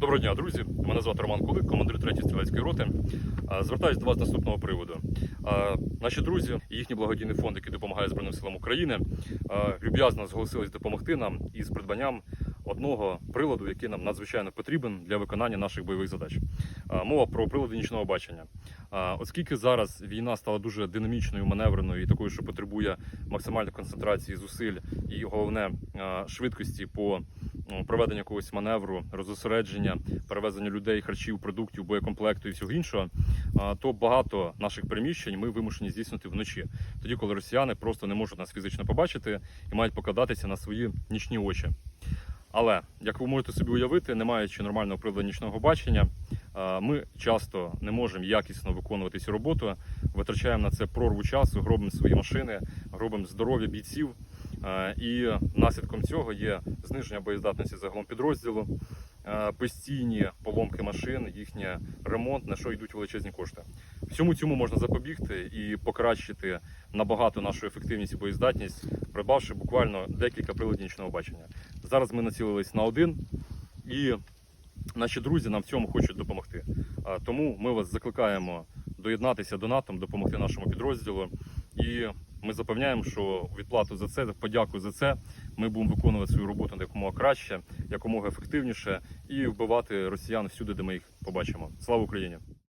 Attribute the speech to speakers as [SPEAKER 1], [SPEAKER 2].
[SPEAKER 1] Доброго дня, друзі. Мене звати Роман Кулик, командир 3-ї стрілецької роти. Звертаюсь до вас з наступного приводу. Наші друзі і їхній благодійний фонд, який допомагає Збройним силам України, люб'язно зголосились допомогти нам із придбанням одного приладу, який нам надзвичайно потрібен для виконання наших бойових задач. Мова про прилади нічного бачення. Оскільки зараз війна стала дуже динамічною, маневреною і такою, що потребує максимальної концентрації зусиль і головне швидкості по м, проведенню якогось маневру, розосередження, перевезення людей, харчів, продуктів, боєкомплекту і всього іншого, то багато наших приміщень ми вимушені здійснити вночі, тоді, коли росіяни просто не можуть нас фізично побачити і мають покладатися на свої нічні очі. Але як ви можете собі уявити, не маючи нормального приладу нічного бачення, ми часто не можемо якісно виконувати цю роботу, витрачаємо на це прорву часу, гробимо свої машини, гробимо здоров'я бійців. Е, І наслідком цього є зниження боєздатності загалом підрозділу, е, постійні поломки машин, їхній ремонт, на що йдуть величезні кошти. Всьому цьому можна запобігти і покращити набагато нашу ефективність і боєздатність, придбавши буквально декілька приладів бачення. Зараз ми націлились на один, і наші друзі нам в цьому хочуть допомогти. Е, Тому ми вас закликаємо доєднатися до НАТО, допомогти нашому підрозділу. І ми запевняємо, що відплату за це, подяку за це, ми будемо виконувати свою роботу якомога краще, якомога ефективніше і вбивати росіян всюди, де ми їх побачимо. Слава Україні!